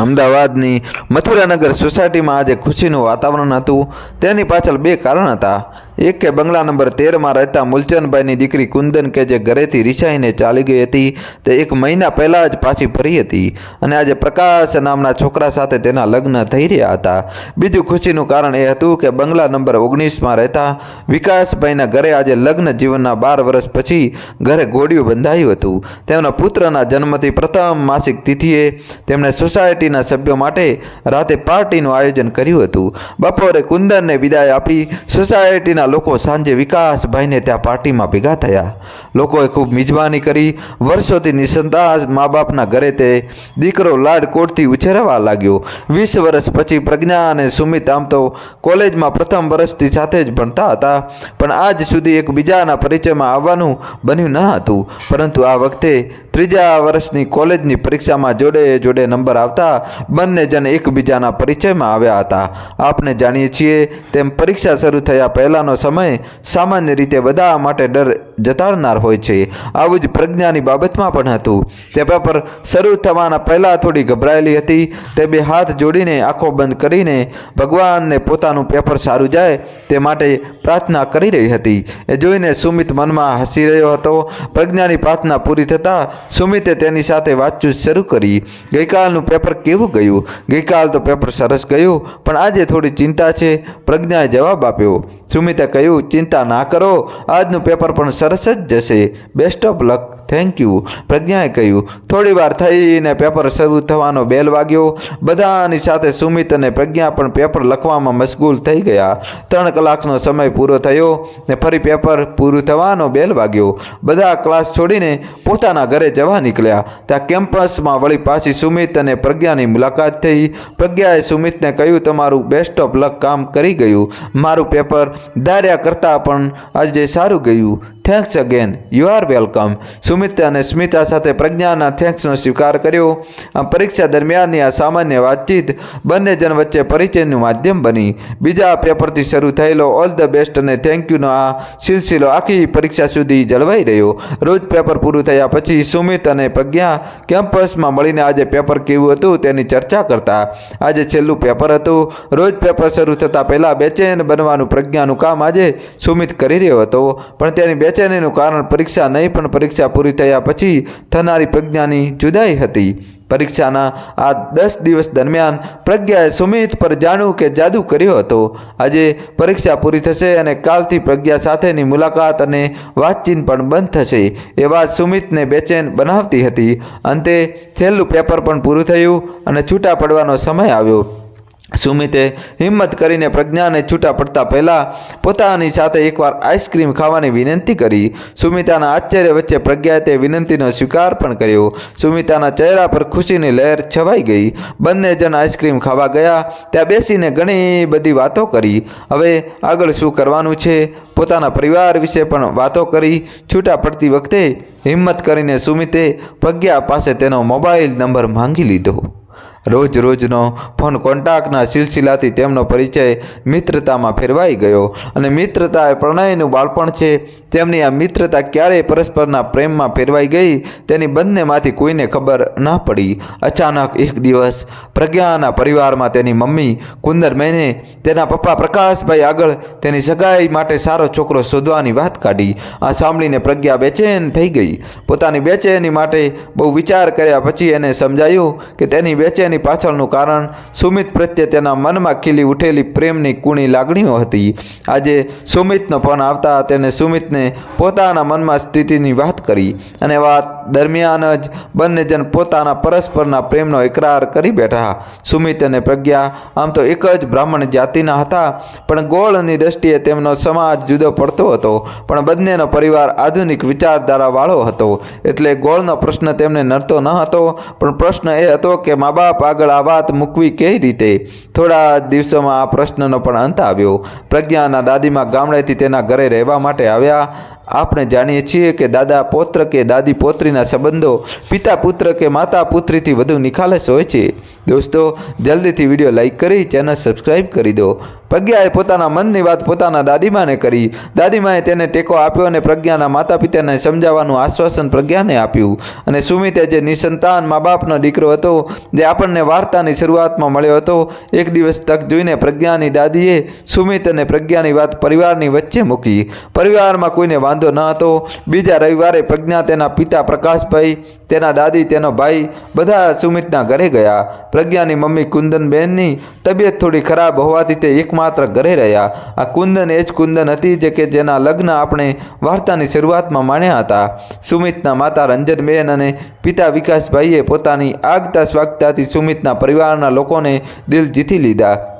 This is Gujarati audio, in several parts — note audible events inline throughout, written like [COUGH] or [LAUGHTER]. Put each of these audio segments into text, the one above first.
અમદાવાદની મથુરાનગર સોસાયટીમાં આજે ખુશીનું વાતાવરણ હતું. તેની પાછળ બે કારણ હતા. એક કે બંગલા નંબર તેરમાં રહેતા મૂલચંદભાઈની દીકરી કુંદન કે જે ઘરેથી રિસાઈને ચાલી ગઈ હતી, તે એક મહિના પહેલાં જ પાછી ફરી હતી અને આજે પ્રકાશ નામના છોકરા સાથે તેના લગ્ન થઈ રહ્યા હતા. બીજું ખુશીનું કારણ એ હતું કે બંગલા નંબર ઓગણીસમાં રહેતા વિકાસભાઈના ઘરે આજે લગ્ન જીવનના બાર વર્ષ પછી ઘરે ગોળિયું બંધાયું હતું. તેમના પુત્રના જન્મથી પ્રથમ માસિક તિથિએ તેમણે સોસાયટીના સભ્યો માટે રાતે પાર્ટીનું આયોજન કર્યું હતું. બપોરે કુંદનને વિદાય આપી સોસાયટીના લોકો સાંજે વિકાસભાઈને ત્યાં પાર્ટીમાં ભેગા થયા. લોકોએ ખૂબ મિજબાની કરી. વર્ષોથી નિસંદાસ મા બાપના ઘરે તે દીકરો લાડકોટથી ઉછેરવા લાગ્યો. વીસ વર્ષ પછી પ્રજ્ઞા અને સુમિત આમ તો કોલેજમાં પ્રથમ વર્ષથી સાથે જ ભણતા હતા. પણ આજ સુધી એકબીજાના પરિચયમાં આવવાનું બન્યું ન હતું. પરંતુ આ વખતે ત્રીજા વર્ષની કોલેજની પરીક્ષામાં જોડે જોડે નંબર આવતા બંને જણ એકબીજાના પરિચયમાં આવ્યા હતા. આપણે જાણીએ છીએ તેમ પરીક્ષા શરૂ થયા પહેલાંનો સમય સામાન્ય રીતે બધા માટે ડર જતાડનાર હોય છે. આવું જ પ્રજ્ઞાની બાબતમાં પણ હતું. તે પેપર શરૂ થવાના પહેલાં થોડી ગભરાયેલી હતી. તે બે હાથ જોડીને આંખો બંધ કરીને ભગવાનને પોતાનું પેપર સારું જાય તે માટે પ્રાર્થના કરી રહી હતી. એ જોઈને સુમિત મનમાં હસી રહ્યો હતો. પ્રજ્ઞાની પ્રાર્થના પૂરી થતાં સુમિતે તેની સાથે વાતચીત શરૂ કરી. ગઈકાલનું પેપર કેવું ગયું? ગઈકાલ તો પેપર સરસ ગયું, પણ આજે થોડી ચિંતા છે. પ્રજ્ઞાએ જવાબ આપ્યો. સુમિતે કહ્યું, ચિંતા ના કરો, આજનું પેપર પણ સરસ જ જશે. Best of luck. Thank you. પ્રજ્ઞાએ કહ્યું, થોડી વાર થઈને પેપર શરૂ થવાનો બેલ વાગ્યો. બધાની સાથે સુમિત અને પ્રજ્ઞા પણ પેપર લખવામાં મશગુલ થઈ ગયા. ત્રણ કલાકનો સમય પૂરો થયો ને ફરી પેપર પૂરું થવાનો બેલ વાગ્યો. બધા ક્લાસ છોડીને પોતાના ઘરે જવા નીકળ્યા. ત્યાં કેમ્પસમાં વળી પાછી સુમિત અને પ્રજ્ઞાની મુલાકાત થઈ. પ્રજ્ઞાએ સુમિતને કહ્યું, તમારું બેસ્ટ ઓફ લક કામ કરી ગયું. મારું પેપર ધાર્યા કરતાં પણ આજે સારું ગયું. Thanks again you are welcome Sumit અને સ્મિતા સાથે પ્રજ્ઞાના થેન્ક્સનો સ્વીકાર કર્યો. આ પરીક્ષા દરમિયાનની આ સામાન્ય વાતચીત બંને જણ વચ્ચે પરિચયનું માધ્યમ બની. બીજા પેપરથી શરૂ થયેલો ઓલ ધ બેસ્ટ અને થેન્ક યુનો આ સિલસિલો આખી પરીક્ષા સુધી જળવાઈ રહ્યો. રોજ પેપર પૂરું થયા પછી સુમિત અને પ્રજ્ઞા કેમ્પસમાં મળીને આજે પેપર કેવું હતું તેની ચર્ચા કરતા. આજે છેલ્લું પેપર હતું. રોજ પેપર શરૂ થતાં પહેલાં બેચેન બનવાનું પ્રજ્ઞાનું કામ આજે સુમિત કરી રહ્યો હતો. પણ તેની બેચેનીનું કારણ પરીક્ષા નહીં, પણ પરીક્ષા પૂરી થયા પછી થનારી પ્રજ્ઞાની જુદાઈ હતી. પરીક્ષાના આ દસ દિવસ દરમિયાન પ્રજ્ઞાએ સુમિત પર જાણ્યું કે જાદુ કર્યો હતો. આજે પરીક્ષા પૂરી થશે અને કાલથી પ્રજ્ઞા સાથેની મુલાકાત અને વાતચીત પણ બંધ થશે એ વાત સુમિતને બેચેન બનાવતી હતી. અંતે છેલ્લું પેપર પણ પૂરું થયું અને છૂટા પડવાનો સમય આવ્યો. સુમિતે હિંમત કરીને પ્રજ્ઞાને છૂટા પડતા પહેલાં પોતાની સાથે એકવાર આઈસ્ક્રીમ ખાવાની વિનંતી કરી. સુમિતાના આશ્ચર્ય વચ્ચે પ્રજ્ઞાએ તે વિનંતીનો સ્વીકાર પણ કર્યો. સુમિતાના ચહેરા પર ખુશીની લહેર છવાઈ ગઈ. બંને જણ આઈસ્ક્રીમ ખાવા ગયા. ત્યાં બેસીને ઘણી બધી વાતો કરી. હવે આગળ શું કરવાનું છે? પોતાના પરિવાર વિશે પણ વાતો કરી. છૂટા પડતી વખતે હિંમત કરીને સુમિતે પ્રજ્ઞા પાસે તેનો મોબાઈલ નંબર માંગી લીધો. રોજ રોજનો ફોન કોન્ટાક્ટના સિલસિલાથી તેમનો પરિચય મિત્રતામાં ફેરવાઈ ગયો. અને મિત્રતા એ પ્રણયનું બાળપણ છે. તેમની આ મિત્રતા ક્યારેય પરસ્પરના પ્રેમમાં ફેરવાઈ ગઈ. તેની બંનેમાંથી કોઈને ખબર ન પડી. અચાનક એક દિવસ પ્રજ્ઞાના પરિવારમાં તેની મમ્મી કુંદર મેને તેના પપ્પા પ્રકાશભાઈ આગળ તેની સગાઈ માટે સારો છોકરો શોધવાની વાત કાઢી. આ સાંભળીને પ્રજ્ઞા બેચેન થઈ ગઈ. પોતાની બેચેની માટે બહુ વિચાર કર્યા પછી એને સમજાયું કે તેની બેચેની પાછળનું કારણ, સુમિત પ્રત્યે તેના મનમાં ખીલી ઉઠેલી પ્રેમની કુણી લાગણીઓ હતી. આજે સુમિતનો ફોન આવતા તેને સુમિતને પોતાના મનમાં સ્થિતિની વાત કરી અને વાત દરમિયાન જ બંને જણ પોતાના પરસ્પરના પ્રેમનો એકરાર કરી બેઠા. સુમિત અને પ્રજ્ઞા આમ તો એક જ બ્રાહ્મણ જાતિના હતા, પણ ગોળની દ્રષ્ટિએ તેમનો સમાજ જુદો પડતો હતો, પણ બંનેનો પરિવાર આધુનિક વિચારધારાવાળો હતો. એટલે ગોળનો પ્રશ્ન તેમને નડતો ન હતો, પણ પ્રશ્ન એ હતો કે મા બાપ આગળ આ વાત મૂકવી કઈ રીતે? થોડા દિવસોમાં આ પ્રશ્નનો પણ અંત આવ્યો. પ્રજ્ઞાના દાદીમાં ગામડેથી તેના ઘરે રહેવા માટે આવ્યા. આપણે જાણીએ છીએ કે દાદા પૌત્ર કે દાદી પૌત્રીના સંબંધો પિતા પુત્ર કે માતા પુત્રીથી વધુ નિખાલસ હોય છે. દોસ્તો, જલ્દીથી વીડિયો લાઈક કરી, ચેનલ સબસ્ક્રાઈબ કરી દો. પ્રજ્ઞાએ પોતાના મનની વાત પોતાના દાદીમાને કરી. દાદીમાએ તેને ટેકો આપ્યો અને પ્રજ્ઞાના માતા પિતાને સમજાવવાનું આશ્વાસન પ્રજ્ઞાને આપ્યું. અને સુમિતે જે નિસંતાન મા બાપનો દીકરો હતો, જે આપણને વાર્તાની શરૂઆતમાં મળ્યો હતો, એક દિવસ તક જોઈને પ્રજ્ઞાની દાદીએ સુમિત અને પ્રજ્ઞાની વાત પરિવારની વચ્ચે મૂકી. પરિવારમાં કોઈને વાંધો ન હતો. બીજા રવિવારે પ્રજ્ઞા તેના પિતા પ્રકાશભાઈ, તેના દાદી, તેનો ભાઈ બધા સુમિતના ઘરે ગયા. પ્રજ્ઞાની મમ્મી કુંદનબેનની તબિયત થોડી ખરાબ હોવાથી તે એકમાત્ર ઘરે રહ્યા. આ કુંદન એ જ કુંદન હતી જે કે જેના લગ્ન આપણે વાર્તાની શરૂઆતમાં માણ્યા હતા. સુમિતના માતા રંજનબેન અને પિતા વિકાસભાઈએ પોતાની આગતા સ્વાગતાથી સુમિતના પરિવારના લોકોને દિલ જીતી લીધા.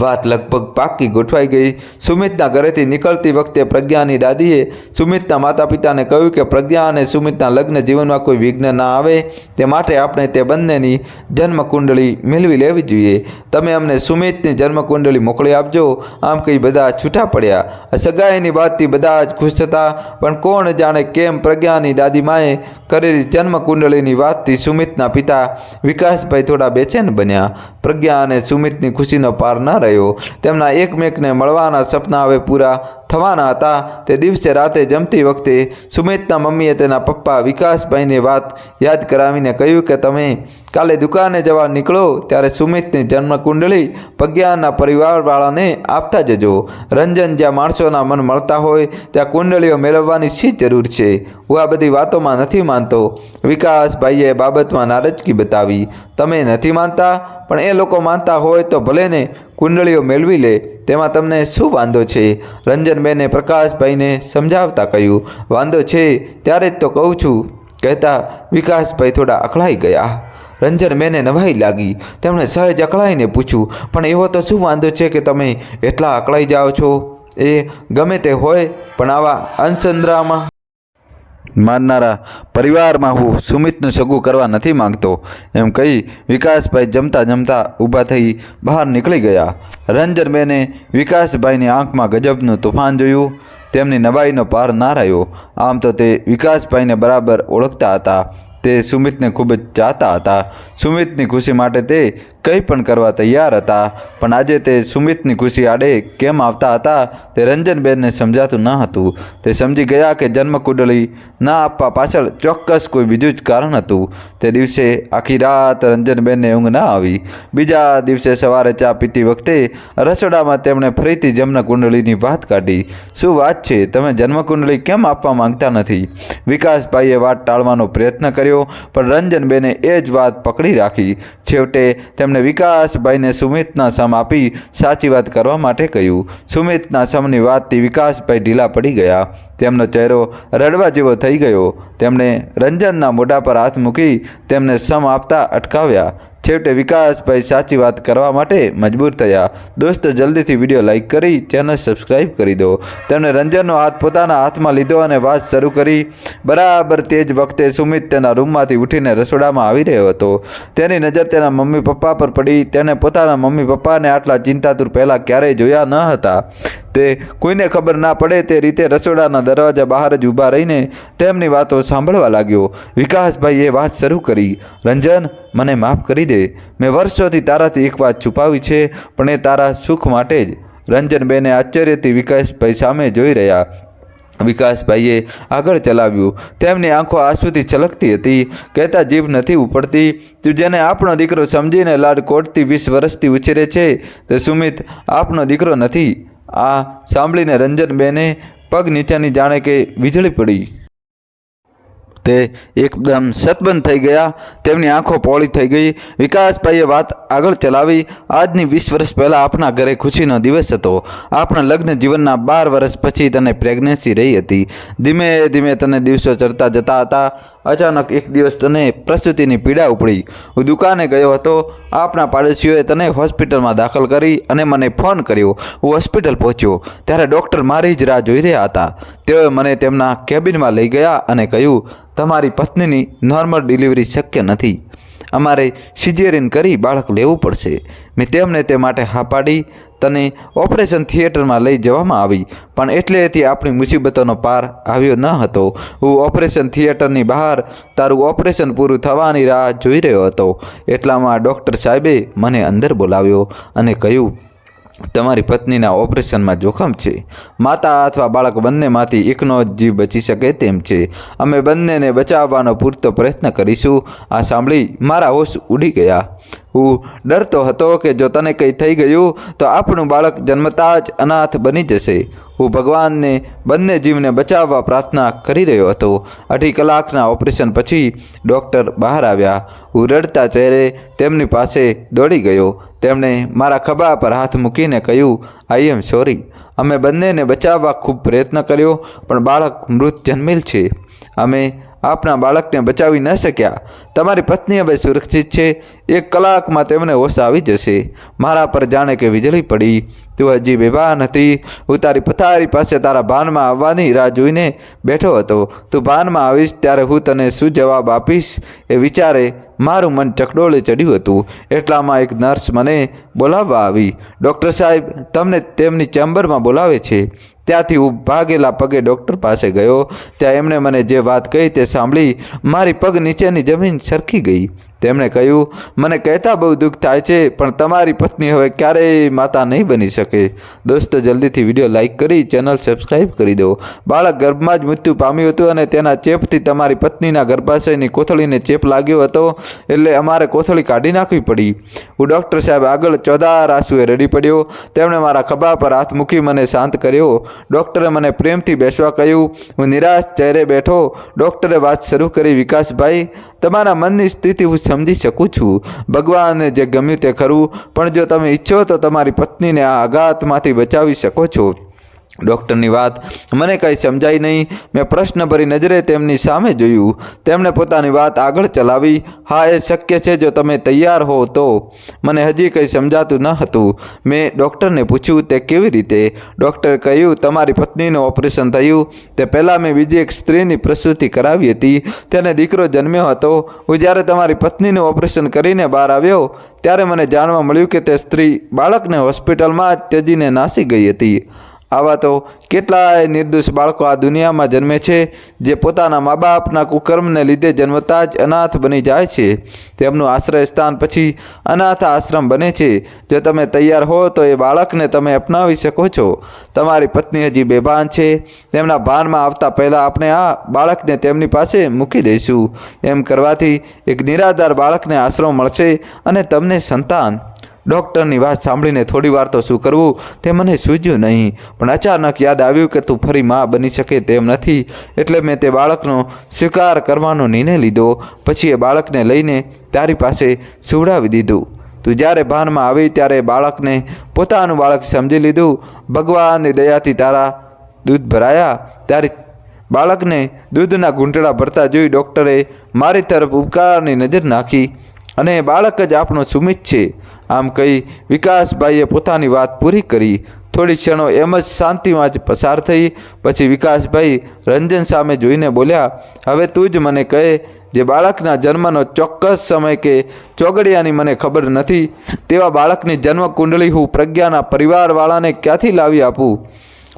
વાત લગભગ પાકી ગોઠવાઈ ગઈ. સુમિતના ઘરેથી નીકળતી વખતે પ્રજ્ઞાની દાદીએ સુમિતના માતા પિતાને કહ્યું કે, પ્રજ્ઞા અને સુમિતના લગ્ન જીવનમાં કોઈ વિઘ્ન ના આવે. તે માટે આપણે તે બંનેની જન્મકુંડળી મેળવી લેવી જોઈએ. તમે અમને સુમિતની જન્મકુંડળી મોકલી આપજો. આમ કહી બધા છૂટા પડ્યા. સગાઈની વાતથી બધા જ ખુશ હતા પણ કોણ જાણે કેમ પ્રજ્ઞાની દાદીમાએ કરેલી જન્મકુંડળીની વાતથી સુમિતના પિતા વિકાસભાઈ થોડા બેચેન બન્યા. પ્રજ્ઞા અને સુમિતની ખુશીનો પાર ન રહ્યો. તેમના એકમેકને મળવાના સપના હવે પૂરા થવાના હતા. તે દિવસે રાતે જમતી વખતે સુમિતના મમ્મીએ તેના પપ્પા વિકાસભાઈને વાત યાદ કરાવીને કહ્યું કે, તમે કાલે દુકાને જવા નીકળો, ત્યારે સુમિતની જન્મકુંડળી પગ્યાના પરિવારવાળાને આપતા જજો. રંજન જ્યાં માણસોના મન મળતા હોય, ત્યાં કુંડળીઓ મેળવવાની શી જરૂર છે? હું આ બધી વાતોમાં નથી માનતો. વિકાસભાઈએ બાબતમાં નારાજગી બતાવી. તમે નથી માનતા, પણ એ લોકો માનતા હોય તો ભલે ને કુંડળીઓ મેળવી લે. તેમાં તમને શું વાંધો છે? રંજનબેને પ્રકાશભાઈને સમજાવતા કહ્યું, વાંધો છે, ત્યારે જ તો કહું છું. કહેતા વિકાસભાઈ થોડા અકળાઈ ગયા. રંજનબેને નવાઈ લાગી. તેમણે સહેજ અકળાઈને પૂછ્યું, પણ એવો તો શું વાંધો છે કે તમે એટલા અકળાઈ જાઓ છો? એ ગમે તે હોય, પણ આવા અનસંદ્રામાં માનનારા પરિવારમાં હું સુમિતનું સગું કરવા નથી માંગતો. એમ કહી વિકાસભાઈ જમતા જમતા ઊભા થઈ બહાર નીકળી ગયા. રંજનબેને વિકાસભાઈની આંખમાં ગજબનું તોફાન જોયું. તેમની નવાઈનો પાર ના રહ્યો. આમ તો તે વિકાસભાઈને બરાબર ઓળખતા હતા. તે સુમિતને ખૂબ જ ચાહતા હતા. સુમિતની ખુશી માટે તે કંઈ પણ કરવા તૈયાર હતા. પણ આજે તે સુમિતની ખુશી આડે કેમ આવતા હતા તે રંજનબેનને સમજાતું ન હતું. તે સમજી ગયા કે જન્મકુંડળી ના આપવા પાછળ ચોક્કસ કોઈ બીજું જ કારણ હતું. તે દિવસે આખી રાત રંજનબેનને ઊંઘ ના આવી. બીજા દિવસે સવારે ચા પીતી વખતે રસોડામાં તેમણે ફરીથી જન્મકુંડળીની વાત કાઢી. શું વાત છે? તમે જન્મકુંડળી કેમ આપવા માંગતા નથી? વિકાસભાઈએ વાત ટાળવાનો પ્રયત્ન કર્યો, પણ રંજનબેને એ જ વાત પકડી રાખી. છેવટે તેમણે વિકાસભાઈને સુમિતના સમ આપી સાચી વાત કરવા માટે કહ્યું. સુમિતના સમની વાતથી વિકાસભાઈ ઢીલા પડી ગયા. તેમનો ચહેરો રડવા જેવો થઈ ગયો. તેમણે રંજનના મોઢા પર હાથ મૂકી તેમને સમ આપતા અટકાવ્યા. છેવટે વિકાસભાઈ સાચી વાત કરવા માટે મજબૂર થયા. દોસ્તો, જલ્દીથી વીડિયો લાઇક કરી, ચેનલ સબસ્ક્રાઈબ કરી દો. તેમણે રંજનનો હાથ પોતાના હાથમાં લીધો અને વાત શરૂ કરી. બરાબર તે જ વખતે સુમિત તેના રૂમમાંથી ઉઠીને રસોડામાં આવી રહ્યો હતો. તેની નજર તેના મમ્મી પપ્પા પર પડી. તેણે પોતાના મમ્મી પપ્પાને આટલા ચિંતાતુર પહેલાં ક્યારેય જોયા ન હતા. તે કોઈને ખબર ના પડે તે રીતે રસોડાના દરવાજા બહાર જ ઊભા રહીને તેમની વાતો સાંભળવા લાગ્યો. વિકાસભાઈએ વાત શરૂ કરી. રંજન, મને માફ કરી દે. મેં વર્ષોથી તારાથી એક વાત છુપાવી છે, પણ એ તારા સુખ માટે જ. રંજનબેને આશ્ચર્યથી વિકાસભાઈ સામે જોઈ રહ્યા. વિકાસભાઈએ આગળ ચલાવ્યું. તેમની આંખો આંસુથી છલકતી હતી. કહેતા જીભ નથી ઉપડતી. તું જેને આપણો દીકરો સમજીને લાડ કોટથી વીસ વર્ષથી ઉછેરે છે, તે સુમિત, આપનો દીકરો નથી. આ સાંભળીને રંજનબેને પગ નીચેની જાણે કે વીજળી પડી. તે એકદમ સતબંધ થઈ ગયા. તેમની આંખો પોળી થઈ ગઈ. વિકાસભાઈએ વાત આગળ ચલાવી. આજની વીસ વર્ષ પહેલાં આપણા ઘરે ખુશીનો દિવસ હતો. આપણા લગ્ન જીવનના બાર વર્ષ પછી તને પ્રેગ્નન્સી રહી હતી. ધીમે ધીમે તને દિવસો ચડતા જતા હતા. અચાનક એક દિવસ તને પ્રસૂતિની પીડા ઉપડી. હું દુકાને ગયો હતો. આપણા પાડોશીઓએ તને હોસ્પિટલમાં દાખલ કરી અને મને ફોન કર્યો. હું હોસ્પિટલ પહોંચ્યો. ત્યારે ડૉક્ટર મારી જ રાહ જોઈ રહ્યા હતા. તેઓએ મને તેમના કેબિનમાં લઈ ગયા અને કહ્યું, તમારી પત્નીની નોર્મલ ડિલિવરી શક્ય નથી. અમારે સિજેરિન કરી બાળક લેવું પડશે. મેં તેમને તે માટે હા પાડી. તને ઓપરેશન થિયેટરમાં લઈ જવામાં આવી. પણ એટલેથી આપણી મુસીબતોનો પાર આવ્યો ન હતો. હું ઓપરેશન થિયેટરની બહાર તારું ઓપરેશન પૂરું થવાની રાહ જોઈ રહ્યો હતો. એટલામાં ડૉક્ટર સાહેબે મને અંદર બોલાવ્યો અને કહ્યું તમારી પત્નીના ઓપરેશનમાં જોખમ છે. માતા અથવા બાળક બંનેમાંથી એકનો જ જીવ બચી શકે તેમ છે. અમે બંનેને બચાવવાનો પૂરતો પ્રયત્ન કરીશું. આ સાંભળી મારા હોશ ઉડી ગયા. હું ડરતો હતો કે જો તને કંઈ થઈ ગયું, તો આપણું બાળક જન્મતા જ અનાથ બની જશે. હું ભગવાનને બંને જીવને બચાવવા પ્રાર્થના કરી રહ્યો હતો. અઢી કલાકના ઓપરેશન પછી ડૉક્ટર બહાર આવ્યા. હું રડતા ચહેરે તેમની પાસે દોડી ગયો. તેમણે મારા ખભા પર હાથ મૂકીને કહ્યું આઈ એમ સોરી અમે બંનેને બચાવવા ખૂબ પ્રયત્ન કર્યો, પણ બાળક મૃત જન્મેલ છે. અમે આપણા બાળકને બચાવી ન શક્યા. તમારી પત્ની હવે સુરક્ષિત છે. એક કલાકમાં તેમને હોશ આવી જશે. મારા પર જાણે કે વીજળી પડી. તું હજી બેભાન હતી હું તારી પથારી પાસે તારા ભાનમાં આવવાની રાહ જોઈને બેઠો હતો. તું ભાનમાં આવીશ ત્યારે હું તને શું જવાબ આપીશ એ વિચારે મારું મન ચકડોળે ચડ્યું હતું. એટલામાં એક નર્સ મને બોલાવવા આવી. ડૉક્ટર સાહેબ, તમને તેમની ચેમ્બરમાં બોલાવે છે. ત્યાંથી હું ભાગેલા પગે ડૉક્ટર પાસે ગયો. ત્યાં એમણે મને જે વાત કહી તે સાંભળી મારી પગ નીચેની જમીન સરકી ગઈ. તેમણે કહ્યું, મને કહેતા બહુ દુઃખ થાય છે, પણ તમારી પત્ની હવે ક્યારેય માતા નહીં બની શકે. દોસ્તો, જલ્દીથી વીડિયો લાઇક કરી, ચેનલ સબસ્ક્રાઈબ કરી દો. બાળક ગર્ભમાં જ મૃત્યુ પામ્યું હતું અને તેના ચેપથી તમારી પત્નીના ગર્ભાશયની કોથળીને ચેપ લાગ્યો હતો, એટલે અમારે કોથળી કાઢી નાખવી પડી. હું ડૉક્ટર સાહેબ આગળ ચોદાર આંસુએ રડી પડ્યો. તેમણે મારા ખભા પર હાથ મૂકી મને શાંત કર્યો. ડૉક્ટરે મને પ્રેમથી બેસવા કહ્યું, હું નિરાશ ચહેરે બેઠો. ડૉક્ટરે વાત શરૂ કરી, વિકાસભાઈ, તમારા મનની સ્થિતિ હું સમજી શકું છું. ભગવાનને જે ગમ્યું તે ખરું, પણ જો તમે ઈચ્છો તો તમારી પત્નીને આ આઘાતમાંથી બચાવી શકો છો. ડૉક્ટરની વાત મને કંઈ સમજાઈ નહીં. મેં પ્રશ્નભરી નજરે તેમની સામે જોયું. તેમણે પોતાની વાત આગળ ચલાવી. હા, એ શક્ય છે જો તમે તૈયાર હો તો. મને હજી કંઈ સમજાતું ન હતું. મેં ડૉક્ટરને પૂછ્યું, તે કેવી રીતે? ડૉક્ટરે કહ્યું, તમારી પત્નીનું ઓપરેશન થયું. તે પહેલાં મેં બીજી એક સ્ત્રીની પ્રસૂતિ કરાવી હતી. તેને દીકરો જન્મ્યો હતો. હું જ્યારે તમારી પત્નીનું ઓપરેશન કરીને બહાર આવ્યો, ત્યારે મને જાણવા મળ્યું કે તે સ્ત્રી બાળકને હોસ્પિટલમાં જ ત્યજીને નાસી ગઈ હતી. આવા તો કેટલાય નિર્દોષ બાળકો આ દુનિયામાં જન્મે છે, જે પોતાના મા બાપના કુકર્મને લીધે જન્મતા જ અનાથ બની જાય છે. તેમનું આશ્રય સ્થાન પછી અનાથ આશ્રમ બને છે. જો તમે તૈયાર હો, તો એ બાળકને તમે અપનાવી શકો છો. તમારી પત્ની હજી બેભાન છે. તેમના ભાનમાં આવતા પહેલાં આપણે આ બાળકને તેમની પાસે મૂકી દઈશું. એમ કરવાથી એક નિરાધાર બાળકને આશરો મળશે અને તમને સંતાન ડૉક્ટરની વાત સાંભળીને થોડી વાર તો શું કરવું તે મને સૂઝ્યું નહીં. પણ અચાનક યાદ આવ્યું કે તું ફરી મા બની શકે તેમ નથી. એટલે મેં તે બાળકનો સ્વીકાર કરવાનો નિર્ણય લીધો. પછી એ બાળકને લઈને તારી પાસે સુવડાવી દીધું. તું જ્યારે ભાનમાં આવી ત્યારે બાળકને પોતાનું બાળક સમજી લીધું. ભગવાનની દયાથી તારા દૂધ ભરાયા. ત્યારે બાળકને દૂધના ઘૂંટડા ભરતા જોઈ ડૉક્ટરે મારી તરફ ઉપકારની નજર નાખી. અને બાળક જ આપણો સુમિત છે. આમ કહી વિકાસભાઈએ પોતાની વાત પૂરી કરી. થોડી ક્ષણો એમ જ શાંતિમાં જ પસાર થઈ. પછી વિકાસભાઈ રંજન સામે જોઈને બોલ્યા, હવે તું જ મને કહે જે બાળકના જન્મનો ચોક્કસ સમય કે ચોગડિયાની મને ખબર નથી, તેવા બાળકની જન્મ કુંડળી હું પ્રજ્ઞાના પરિવારવાળાને ક્યાંથી લાવી આપું?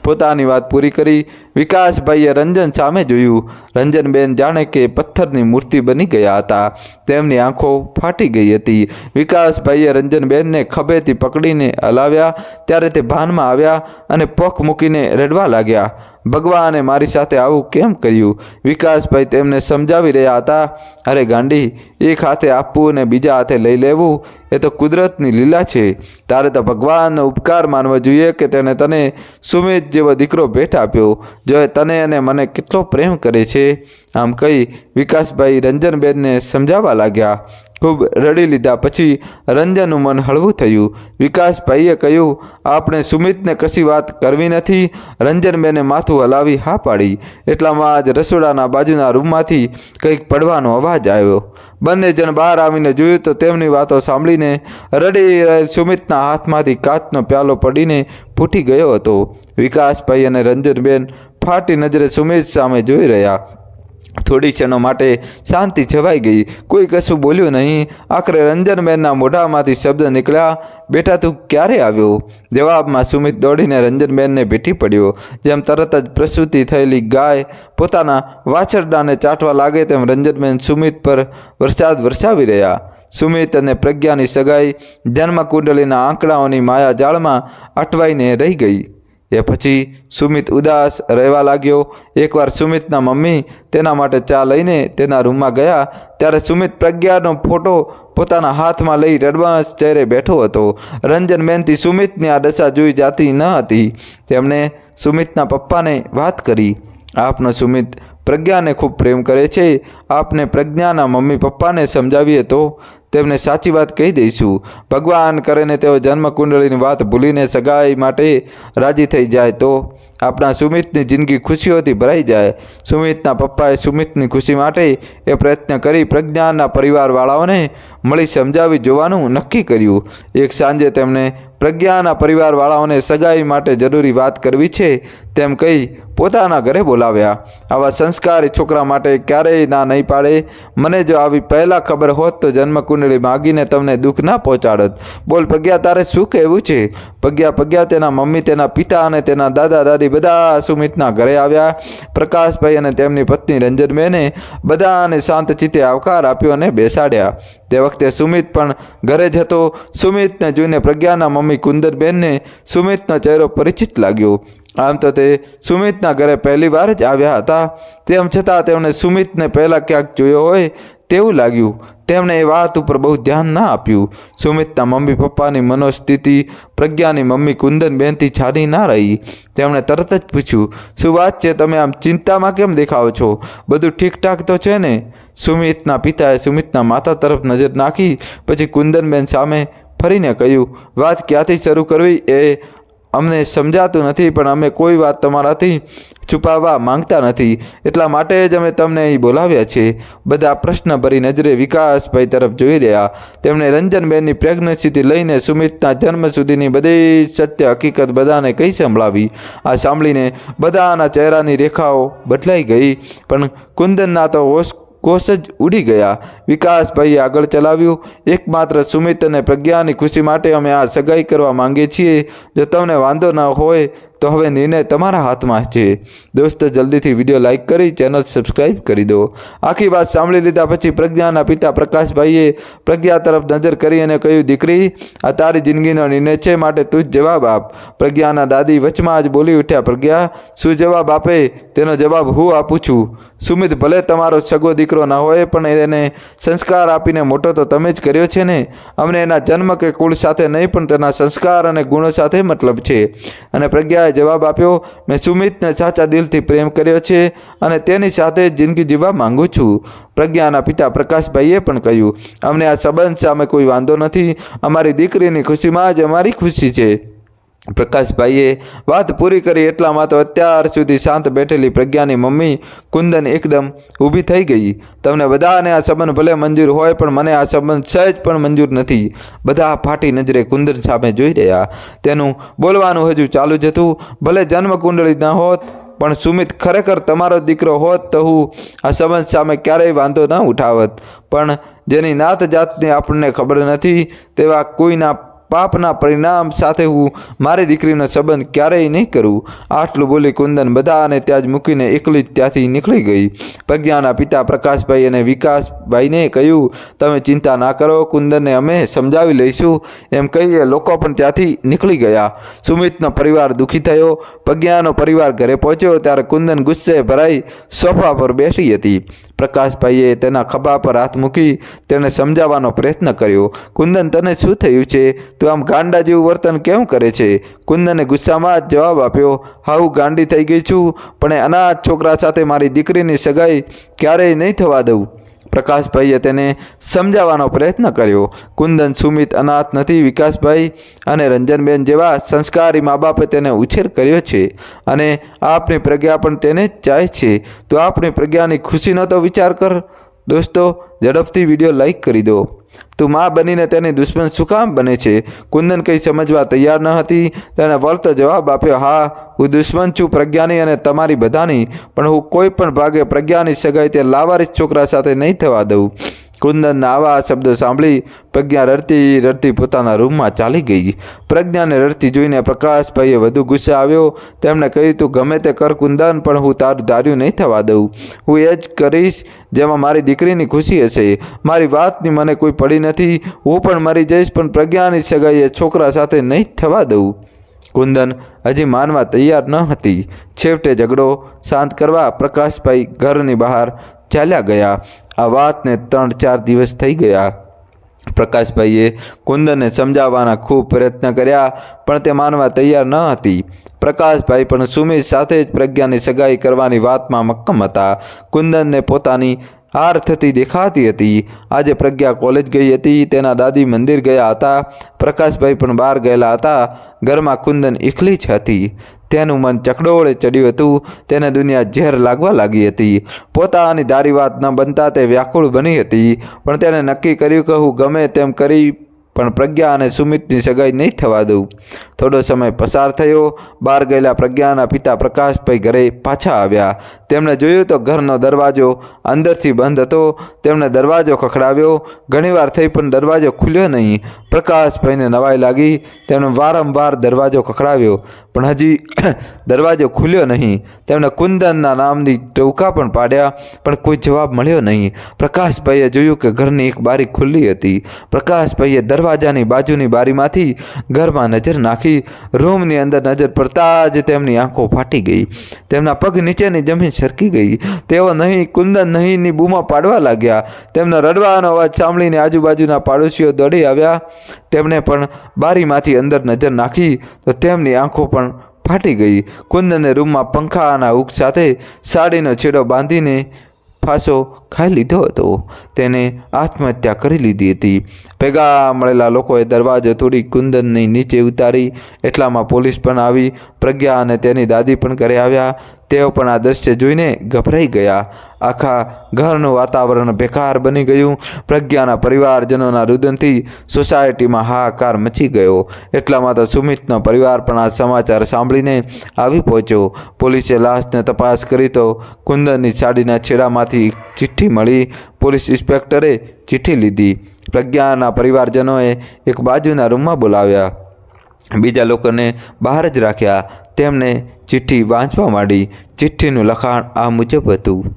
પોતાની વાત પૂરી કરી વિકાસભાઈએ રંજન સામે જોયું. રંજનબેન જાણે કે પથ્થરની મૂર્તિ બની ગયા હતા. તેમની આંખો ફાટી ગઈ હતી. વિકાસભાઈએ રંજનબેનને ખભેથી પકડીને હલાવ્યા. ત્યારે તે ભાનમાં આવ્યા અને પખ મૂકીને રડવા લાગ્યા. ભગવાને મારી સાથે આવું કેમ કર્યું? વિકાસભાઈ તેમને સમજાવી રહ્યા હતા. અરે ગાંડી, એક હાથે આપવું અને બીજા હાથે લઈ લેવું, એ તો કુદરતની લીલા છે. તારે તો ભગવાનનો ઉપકાર માનવો જોઈએ કે તેણે તને સુમિત જેવો દીકરો ભેટ આપ્યો, જો તને અને મને કેટલો પ્રેમ કરે છે. આમ કહી વિકાસભાઈ રંજનબેનને સમજાવવા લાગ્યા. ખૂબ રડી લીધા. પછી રંજનનું મન હળવું થયું. વિકાસભાઈએ કહ્યું, આપણે સુમિતને કશી વાત કરવી નથી. રંજનબેને માથું હલાવી હા પાડી. એટલામાં આજ રસોડાના બાજુના રૂમમાંથી કંઈક પડવાનો અવાજ આવ્યો. બંને જણ બહાર આવીને જોયું તો તેમની વાતો સાંભળીને રડી રહેલ સુમિતના હાથમાંથી કાચનો પ્યાલો પડીને ફૂટી ગયો હતો. વિકાસભાઈ અને રંજનબેન ફાટી નજરે સુમિત સામે જોઈ રહ્યા. થોડી ક્ષણો માટે શાંતિ છવાઈ ગઈ. કોઈ કશું બોલ્યું નહીં. આખરે રંજનબેનના મોઢામાંથી શબ્દ નીકળ્યા, બેટા, તું ક્યારે આવ્યો? જવાબમાં સુમિત દોડીને રંજનબેનને ભેટી પડ્યો. જેમ તરત જ પ્રસૂતિ થયેલી ગાય પોતાના વાછરડાને ચાટવા લાગે તેમ રંજનબેન સુમિત પર વરસાદ વરસાવી રહ્યા. સુમિત અને પ્રજ્ઞાની સગાઈ જન્મકુંડલીના આંકડાઓની માયા જાળમાં અટવાઈને રહી ગઈ. એ પછી સુમિત ઉદાસ રહેવા લાગ્યો. એકવાર સુમિતના મમ્મી તેના માટે ચા લઈને તેના રૂમમાં ગયા, ત્યારે સુમિત પ્રજ્ઞાનો ફોટો પોતાના હાથમાં લઈ રડવાશ ચહેરે બેઠો હતો. રંજન બેનથી સુમિતની આ દશા જોઈ જાતી ન હતી. તેમણે સુમિતના પપ્પાને વાત કરી. આપનો સુમિત પ્રજ્ઞાને ખૂબ પ્રેમ કરે છે. આપને પ્રજ્ઞાના મમ્મી પપ્પાને સમજાવીએ તો તેમને સાચી વાત કહી દઈશું. ભગવાન કરીને તેઓ જન્મકુંડળીની વાત ભૂલીને સગાઈ માટે રાજી થઈ જાય તો આપણા સુમિતની જિંદગી ખુશીઓથી ભરાઈ જાય. સુમિતના પપ્પાએ સુમિતની ખુશી માટે એ પ્રયત્ન કરી પ્રજ્ઞાના પરિવારવાળાઓને મળી સમજાવી જોવાનું નક્કી કર્યું. એક સાંજે તેમણે પ્રજ્ઞાના પરિવારવાળાઓને સગાઈ માટે જરૂરી વાત કરવી છે. તેમ કહી પોતાના ઘરે બોલાવ્યા. આવા સંસ્કારી છોકરા માટે ક્યારેય ના નહીં પાડે. મને જો આવી પહેલાં ખબર હોત તો જન્મકુંડળી માગીને તમને દુઃખ ના પહોંચાડત. બોલ, પગ્યા, તારે શું કહેવું છે? પગ્યા પગ્યા, તેના મમ્મી, તેના પિતા અને તેના દાદા, દાદી બધા સુમિતના ઘરે આવ્યા. પ્રકાશભાઈ અને તેમની પત્ની રંજનબેને બધાને શાંત ચિત્તે આવકાર આપ્યો અને બેસાડ્યા. તે વખતે સુમિત પણ ઘરે જ હતો. સુમિતને જોઈને પ્રજ્ઞાના મમ્મી કુંદરબેનને સુમિતનો ચહેરો પરિચિત લાગ્યો. આમ તો તે સુમિતના ઘરે પહેલી વાર જ આવ્યા હતા. તેમ છતાં તેમણે સુમિતને પહેલાં ક્યાંક જોયો હોય તેવું લાગ્યું. તેમણે એ વાત ઉપર બહુ ધ્યાન ના આપ્યું. સુમિતના મમ્મી પપ્પાની મનોસ્થિતિ, પ્રજ્ઞાની મમ્મી કુંદનબેનથી છાદી ના રહી. તેમણે તરત જ પૂછ્યું, શું વાત છે? તમે આમ ચિંતામાં કેમ દેખાઓ છો? બધું ઠીકઠાક તો છે ને? સુમિતના પિતાએ સુમિતના માતા તરફ નજર નાખી. પછી કુંદનબેન સામે ફરીને કહ્યું, વાત ક્યાંથી શરૂ કરવી એ અમને સમજાતું નથી, પણ અમે કોઈ વાત તમારાથી છુપાવવા માંગતા નથી. એટલા માટે જ અમે તમને અહીં બોલાવ્યા છે. બધા પ્રશ્ન ભરી નજરે વિકાસભાઈ તરફ જોઈ રહ્યા. તેમણે રંજનબેનની પ્રેગ્નન્સીથી લઈને સુમિતના જન્મ સુધીની બધી સત્ય હકીકત બધાને કહી સંભળાવી. આ સાંભળીને બધાના ચહેરાની રેખાઓ બદલાઈ ગઈ. પણ કુંદનના તો હોશ કોષ જ ઉડી ગયા. વિકાસભાઈએ આગળ ચલાવ્યું. એકમાત્ર સુમિત અને પ્રજ્ઞાની ખુશી માટે અમે આ સગાઈ કરવા માંગીએ છીએ. જો તમને વાંધો ન હોય તો હવે નિર્ણય તમારા હાથમાં છે. દોસ્તો, જલ્દીથી વીડિયો લાઇક કરી, ચેનલ સબસ્ક્રાઇબ કરી દો. આખી વાત સાંભળી લીધા પછી પ્રજ્ઞાના પિતા પ્રકાશભાઈએ પ્રજ્ઞા તરફ નજર કરી અને કહ્યું, દીકરી, આ તારી જિંદગીનો નિર્ણય છે, માટે તું જ જવાબ આપ. પ્રજ્ઞાના દાદી વચમાં જ બોલી ઉઠ્યા, પ્રજ્ઞા, શું જવાબ આપે? તેનો જવાબ હું આપું છું. સુમિત, ભલે તમારો સગો દીકરો ના હોય, પણ એને સંસ્કાર આપીને મોટો તો તમે જ કર્યો છે ને? અમને એના જન્મ કે કુળ સાથે નહીં, પણ તેના સંસ્કાર અને ગુણો સાથે મતલબ છે. અને પ્રજ્ઞાએ જવાબ આપ્યો, મેં સુમિતને સાચા દિલથી પ્રેમ કર્યો છે અને તેની સાથે જિંદગી જીવવા માંગુ છું. પ્રજ્ઞાના પિતા પ્રકાશભાઈએ પણ કહ્યું, અમને આ સંબંધ સામે કોઈ વાંધો નથી. અમારી દીકરીની ખુશીમાં જ અમારી ખુશી છે. પ્રકાશભાઈએ વાત પૂરી કરી એટલામાં તો અત્યાર સુધી શાંત બેઠેલી પ્રજ્ઞાની મમ્મી કુંદન એકદમ ઊભી થઈ ગઈ. તમને બધાને આ સંબંધ ભલે મંજૂર હોય, પણ મને આ સંબંધ સહેજ પણ મંજૂર નથી. બધા ફાટી નજરે કુંદન સામે જોઈ રહ્યા. તેનું બોલવાનું હજુ ચાલુ જ હતું. ભલે જન્મ કુંડળી ન હોત, પણ સુમિત ખરેખર તમારો દીકરો હોત તો હું આ સંબંધ સામે ક્યારેય વાંધો ન ઉઠાવત. પણ જેની નાત જાતની આપણને ખબર નથી, તેવા કોઈના પાપના પરિણામ સાથે હું મારી દીકરીનો સંબંધ ક્યારેય નહીં કરું. આટલું બોલી કુંદન બધાને ત્યાં જ મૂકીને એકલી જ ત્યાંથી નીકળી ગઈ. પ્રજ્ઞાના પિતા પ્રકાશભાઈ અને વિકાસભાઈને કહ્યું, તમે ચિંતા ના કરો, કુંદનને અમે સમજાવી લઈશું. એમ કહીએ લોકો પણ ત્યાંથી નીકળી ગયા. સુમિતનો પરિવાર દુઃખી થયો. પ્રજ્ઞાનો પરિવાર ઘરે પહોંચ્યો ત્યારે કુંદન ગુસ્સે ભરાઈ સોફા પર બેસી હતી. પ્રકાશભાઈએ તેના ખભા પર હાથ મૂકી તેને સમજાવવાનો પ્રયત્ન કર્યો. કુંદન, તને શું થયું છે? તું આમ ગાંડા જેવું વર્તન કેમ કરે છે? કુંદને ગુસ્સામાં જ જવાબ આપ્યો હા ગાંડી થઈ ગઈ છું, પણ અનાથ છોકરા સાથે મારી દીકરીની સગાઈ ક્યારેય નહીં થવા દઉં. પ્રકાશભાઈએ તેને સમજાવવાનો પ્રયત્ન કર્યો. કુંદન, સુમિત, અનાથ નથી, વિકાસભાઈ અને રંજનબેન જેવા સંસ્કારી મા બાપે તેને ઉછેર કર્યો છે અને આપની પ્રજ્ઞા પણ તેને ચાહે છે. તો આપણી પ્રજ્ઞાની ખુશીનો તો વિચાર કર. દોસ્તો, ઝડપથી વીડિયો લાઈક કરી દો. તું માં બનીને તેની દુશ્મન શું કામ બને છે? કુંદન કંઈ સમજવા તૈયાર ન હતી. તેણે વળતો જવાબ આપ્યો, હા, હું દુશ્મન છું પ્રજ્ઞાની અને તમારી બધાની, પણ હું કોઈ પણ ભાગે પ્રજ્ઞાની સગાઈ તે લાવારીસ છોકરા સાથે નહીં થવા દઉં. કુંદનના આવા શબ્દો સાંભળી પ્રજ્ઞા રડતી રડતી પોતાના રૂમમાં ચાલી ગઈ. પ્રજ્ઞાને રડતી જોઈને પ્રકાશભાઈએ વધુ ગુસ્સે આવ્યો. તેમણે કહ્યું, તું ગમે તે કર કુંદન, પણ હું તારું ધાર્યું નહીં થવા દઉં. હું એ જ કરીશ જેમાં મારી દીકરીની ખુશી હશે. મારી વાતની મને કોઈ પડી નથી. હું પણ મરી જઈશ, પણ પ્રજ્ઞાની સગાઈ એ છોકરા સાથે નહીં થવા દઉં. કુંદન હજી માનવા તૈયાર ન હતી. છેવટે ઝઘડો શાંત કરવા પ્રકાશભાઈ ઘરની બહાર ચાલ્યા ગયા. આ વાતને ત્રણ ચાર દિવસ થઈ ગયા. પ્રકાશભાઈએ કુંદનને સમજાવવાના ખૂબ પ્રયત્ન કર્યા, પણ તે માનવા તૈયાર ન હતી. પ્રકાશભાઈ પણ સુમિત સાથે જ પ્રજ્ઞાની સગાઈ કરવાની વાતમાં મક્કમ હતા. કુંદનને પોતાની હાર થતી દેખાતી હતી. આજે પ્રજ્ઞા કોલેજ ગઈ હતી, તેના દાદી મંદિર ગયા હતા. પ્રકાશભાઈ પણ બહાર ગયેલા હતા. ઘરમાં કુંદન એકલી જ હતી. તેનું મન ચકડોળે ચડ્યું હતું. તેને દુનિયા ઝેર લાગવા લાગી હતી. પોતાની દારી વાત ન બનતા તે વ્યાકુળ બની હતી. પણ તેણે નક્કી કર્યું કે હું ગમે તેમ કરી પણ પ્રજ્ઞા અને સુમિતની સગાઈ નહીં થવા દઉં. થોડો સમય પસાર થયો. બહાર ગયેલા પ્રજ્ઞાના પિતા પ્રકાશભાઈ ઘરે પાછા આવ્યા. તેમણે જોયું તો ઘરનો દરવાજો અંદરથી બંધ હતો. તેમણે દરવાજો ખખડાવ્યો. ઘણીવાર થઈ પણ દરવાજો ખુલ્યો નહીં. પ્રકાશભાઈને નવાઈ લાગી. તેમણે વારંવાર દરવાજો ખખડાવ્યો. પણ હજી [COUGHS] દરવાજો ખુલ્યો નહીં. તેમણે કુંદનના નામની ટવકા પણ પાડ્યા. પણ કોઈ જવાબ મળ્યો નહીં. પ્રકાશભાઈએ જોયું કે ઘરની એક બારી ખુલ્લી હતી. પ્રકાશભાઈએ દરવાજાની બાજુની બારીમાંથી ઘરમાં નજર નાખી રૂમની અંદર નજર પડતા જ તેમની આંખો ફાટી ગઈ. તેમના પગ નીચેની જમીન સરકી ગઈ. તેઓ નહીં, કુંદન નહીંની બૂમા પાડવા લાગ્યા. તેમના રડવાનો અવાજ સાંભળીને આજુબાજુના પાડોશીઓ દોડી આવ્યા. તેમણે પણ બારીમાંથી અંદર નજર નાખી તો તેમની આંખો પણ ફાટી ગઈ. કુંદને રૂમમાં પંખાના ઉક સાથે સાડીનો છેડો બાંધીને ફાંસો ખાઈ લીધો હતો. તેને આત્મહત્યા કરી લીધી હતી. ભેગા મળેલા લોકોએ દરવાજો તોડી કુંદનની નીચે ઉતારી, એટલામાં પોલીસ પણ આવી, પ્રજ્ઞા અને તેની દાદી પણ ઘરે આવ્યા. તેઓ પણ આ દ્રશ્ય જોઈને ગભરાઈ ગયા. આખા ઘરનું વાતાવરણ બેકાર બની ગયું. પ્રજ્ઞાના પરિવારજનોના રુદનથી સોસાયટીમાં હાહાકાર મચી ગયો. એટલામાં તો સુમિતનો પરિવાર પણ આ સમાચાર સાંભળીને આવી પહોંચ્યો. પોલીસે લાશને તપાસ કરી તો કુંદનની સાડીના છેડામાંથી ચિઠ્ઠી મળી. પોલીસ ઇન્સ્પેક્ટરે ચિઠ્ઠી લીધી. પ્રજ્ઞાના પરિવારજનોએ એક બાજુના રૂમમાં બોલાવ્યા. બીજા લોકોને બહાર જ રાખ્યા. તેમને ચિઠ્ઠી વાંચવા માંડી. ચિઠ્ઠીનું લખાણ આ મુજબ હતું.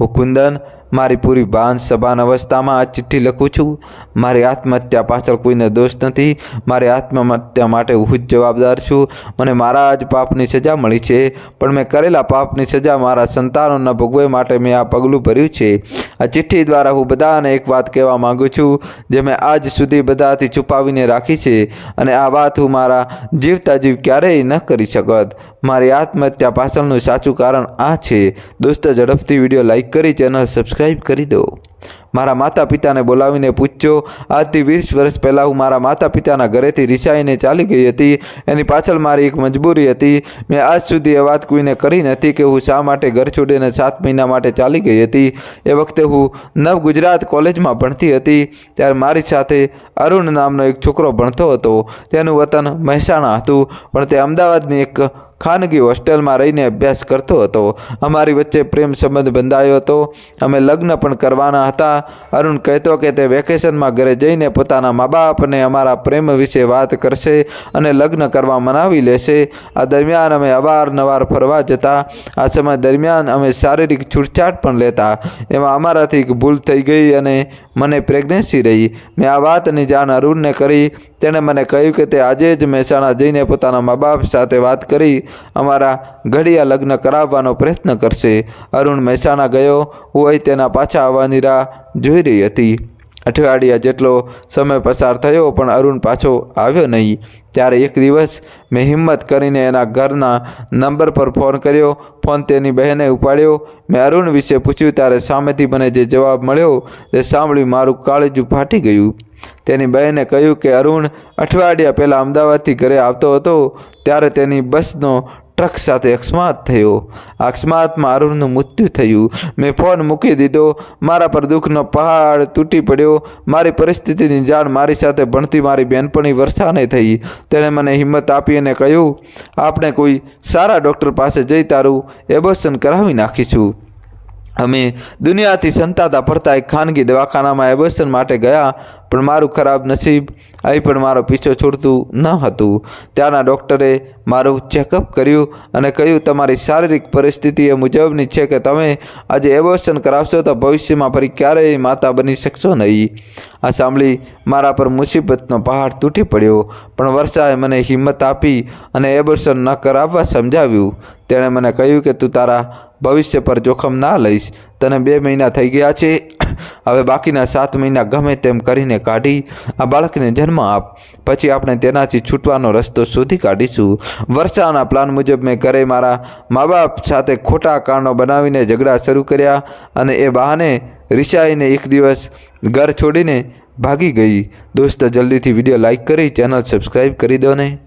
હું કુંદન મારી પૂરી બાંધ સભાન અવસ્થામાં આ ચિઠ્ઠી લખું છું. મારી આત્મહત્યા પાછળ કોઈને દોષ નથી. મારી આત્મહત્યા માટે હું જ જવાબદાર છું. મને મારા જ પાપની સજા મળી છે. પણ મેં કરેલા પાપની સજા મારા સંતાનોના ભોગવે માટે મેં આ પગલું ભર્યું છે. આ ચિઠ્ઠી દ્વારા હું બધાને એક વાત કહેવા માગું છું, જે મેં આજ સુધી બધાથી છુપાવીને રાખી છે અને આ વાત હું મારા જીવતા જીવ ક્યારેય ન કરી શકત. મારી આત્મહત્યા પાછળનું સાચું કારણ આ છે. દોસ્તો, ઝડપથી વીડિયો લાઇક કરી, ચેનલ સબસ્ક્રાઈબ કરી દો. મારા માતા પિતાને બોલાવીને પૂછજો, આજથી વીસ વર્ષ પહેલાં હું મારા માતા પિતાના ઘરેથી રિસાઈને ચાલી ગઈ હતી, એની પાછળ મારી એક મજબૂરી હતી. મેં આજ સુધી એ વાત કોઈને કરી નથી કે હું શા માટે ઘર છોડીને સાત મહિના માટે ચાલી ગઈ હતી. એ વખતે હું નવ ગુજરાત કોલેજમાં ભણતી હતી. ત્યારે મારી સાથે અરુણ નામનો એક છોકરો ભણતો હતો. તેનું વતન મહેસાણા હતું. પણ તે અમદાવાદની એક ખાનગી હોસ્ટેલમાં રહીને અભ્યાસ કરતો હતો. અમારી વચ્ચે પ્રેમ સંબંધ બંધાયો હતો. અમે લગ્ન પણ કરવાના હતા. અરુણ કહેતો કે તે વેકેશનમાં ઘરે જઈને પોતાના મા બાપને અમારા પ્રેમ વિશે વાત કરશે અને લગ્ન કરવા મનાવી લેશે. આ દરમિયાન અમે અવારનવાર ફરવા જતા. આ સમય દરમિયાન અમે શારીરિક છૂટછાટ પણ લેતા. એમાં અમારાથી એક ભૂલ થઈ ગઈ અને મને પ્રેગ્નન્સી રહી. મેં આ વાતની જાણ અરુણને કરી. તેણે મને કહ્યું કે તે આજે જ મહેસાણા જઈને પોતાના મા બાપ સાથે વાત કરી. અમારા ઘડિયા લગ્ન કરાવવાનો પ્રયત્ન કરશે. અરુણ મહેસાણા ગયો હોય તેના પાછા આવવાની રાહ જોઈ રહી હતી. અઠવાડિયા જેટલો સમય પસાર થયો, પણ અરુણ પાછો આવ્યો નહીં. ત્યારે એક દિવસ મેં હિંમત કરીને એના ઘરના નંબર પર ફોન કર્યો, ફોન તેની બહેને ઉપાડ્યો. મેં અરુણ વિશે પૂછ્યું ત્યારે સામેથી મને જે જવાબ મળ્યો તે સાંભળી મારું કાળજું ફાટી ગયું. તેની બહેને કહ્યું કે અરુણ અઠવાડિયા પહેલાં અમદાવાદથી ઘરે આવતો હતો, ત્યારે તેની બસનો ટ્રક સાથે અકસ્માત થયો. અકસ્માતમાં અરુણનું મૃત્યુ થયું. મેં ફોન મૂકી દીધો. મારા પર દુઃખનો પહાડ તૂટી પડ્યો. મારી પરિસ્થિતિની જાણ મારી સાથે ભણતી મારી બહેનપણી વર્ષાને થઈ. તેણે મને હિંમત આપી અને કહ્યું, આપણે કોઈ સારા ડૉક્ટર પાસે જઈ તારું એબોશન કરાવી નાખીશું. અમે દુનિયાથી સંતાતા ફરતા એક ખાનગી દવાખાનામાં એબોશન માટે ગયા, પણ મારું ખરાબ નસીબ અહીં પણ મારો પીછો છોડતું ન હતું. ત્યાંના ડૉક્ટરે મારું ચેકઅપ કર્યું અને કહ્યું, તમારી શારીરિક પરિસ્થિતિ એ મુજબની છે કે તમે આજે એબોશન કરાવશો તો ભવિષ્યમાં ફરી ક્યારેય માતા બની શકશો નહીં. આ સાંભળી મારા પર મુસીબતનો પહાડ તૂટી પડ્યો, પણ વર્ષાએ મને હિંમત આપી અને એબોશન ન કરાવવા સમજાવ્યું. તેણે મને કહ્યું કે, તું તારા ભવિષ્ય પર જોખમ ના લઈશ. તને બે મહિના થઈ ગયા છે. હવે બાકીના સાત મહિના ગમે તેમ કરીને કાઢી આ બાળકને જન્મ આપ. પછી આપણે તેનાથી છૂટવાનો રસ્તો શોધી કાઢીશું. વર્ષાના પ્લાન મુજબ મેં ઘરે મારા મા બાપ સાથે ખોટા કારણો બનાવીને ઝઘડા શરૂ કર્યા અને એ બહાને રિસાઈને એક દિવસ ઘર છોડીને ભાગી ગઈ. દોસ્તો, જલ્દીથી વીડિયો લાઇક કરી, ચેનલ સબસ્ક્રાઈબ કરી દો ને.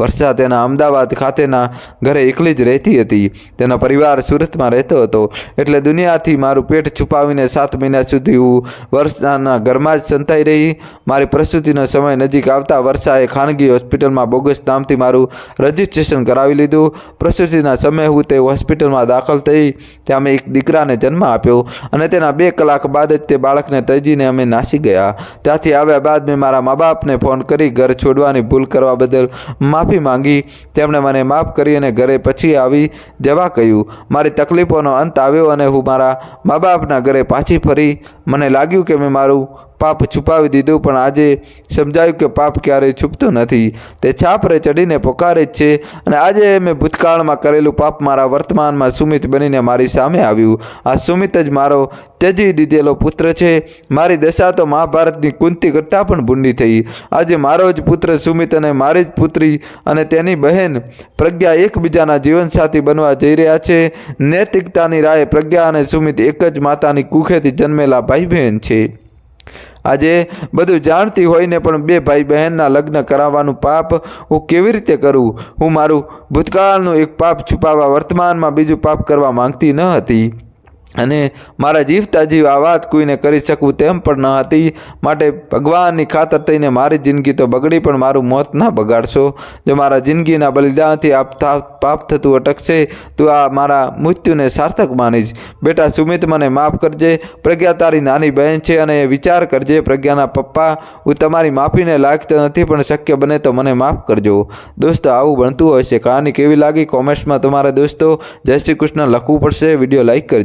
વર્ષા તેના અમદાવાદ ખાતેના ઘરે એકલી જ રહેતી હતી. તેનો પરિવાર સુરતમાં રહેતો હતો. એટલે દુનિયાથી મારું પેટ છુપાવીને સાત મહિના સુધી હું વર્ષાના ઘરમાં જ સંતાઈ રહી. મારી પ્રસૂતિનો સમય નજીક આવતા વર્ષાએ ખાનગી હોસ્પિટલમાં બોગસ નામથી મારું રજિસ્ટ્રેશન કરાવી લીધું. પ્રસૂતિના સમયે હું તે હોસ્પિટલમાં દાખલ થઈ. ત્યાં મેં એક દીકરાને જન્મ આપ્યો અને તેના બે કલાક બાદ જ તે બાળકને તજીને અમે નાસી ગયા. ત્યાંથી આવ્યા બાદ મેં મારા મા બાપને ફોન કરી ઘર છોડવાની ભૂલ કરવા બદલ માફી માંગી, તેમણે મને માફ કરી અને ઘરે પછી આવી જવા કહ્યું. મારી તકલીફોનો અંત આવ્યો અને હું મારા મા બાપના ઘરે પાછી ફરી. મને લાગ્યું કે મેં મારું પાપ છુપાવી દીધું, પણ આજે સમજાયું કે પાપ ક્યારેય છૂપતું નથી. તે છાપરે ચડીને પોકારે જ છે. અને આજે મેં ભૂતકાળમાં કરેલું પાપ મારા વર્તમાનમાં સુમિત બનીને મારી સામે આવ્યું. આ સુમિત જ મારો ત્યજી દીધેલો પુત્ર છે. મારી દશા તો મહાભારતની કુંતી કરતાં પણ ભૂંડી થઈ. આજે મારો જ પુત્ર સુમિત અને મારી જ પુત્રી અને તેની બહેન પ્રજ્ઞા એકબીજાના જીવનસાથી બનવા જઈ રહ્યા છે. નૈતિકતાની રાહે પ્રજ્ઞા અને સુમિત એક જ માતાની કુખેથી જન્મેલા ભાઈ બહેન છે. આજે બધું જાણતી હોઈને પણ બે ભાઈ બહેનના લગ્ન કરાવવાનું પાપ હું કેવી રીતે કરું? હું મારું ભૂતકાળનું એક પાપ છુપાવવા વર્તમાનમાં બીજું પાપ કરવા માંગતી ન હતી. અને મારા જીવતા જીવ આ વાત કોઈને કરી શકું તેમ પણ ન હતી. માટે ભગવાનની ખાતર થઈને મારી જિંદગી તો બગડી, પણ મારું મોત ના બગાડશો. જો મારા જિંદગીના બલિદાનથી આપ થા- પાપ થતું અટકશે, તો આ મારા મૃત્યુને સાર્થક માનીશ. બેટા સુમિત, મને માફ કરજે. પ્રજ્ઞા તારી નાની બહેન છે અને વિચાર કરજે, પ્રજ્ઞાના પપ્પા, હું તમારી માફીને લાગતો નથી, પણ શક્ય બને તો મને માફ કરજો. દોસ્તો, આવું બનતું છે. કહાની કેવી લાગી? કોમેન્ટ્સમાં તમારા દોસ્તો જય શ્રી કૃષ્ણ લખવું પડશે. વીડિયો લાઈક કરજો.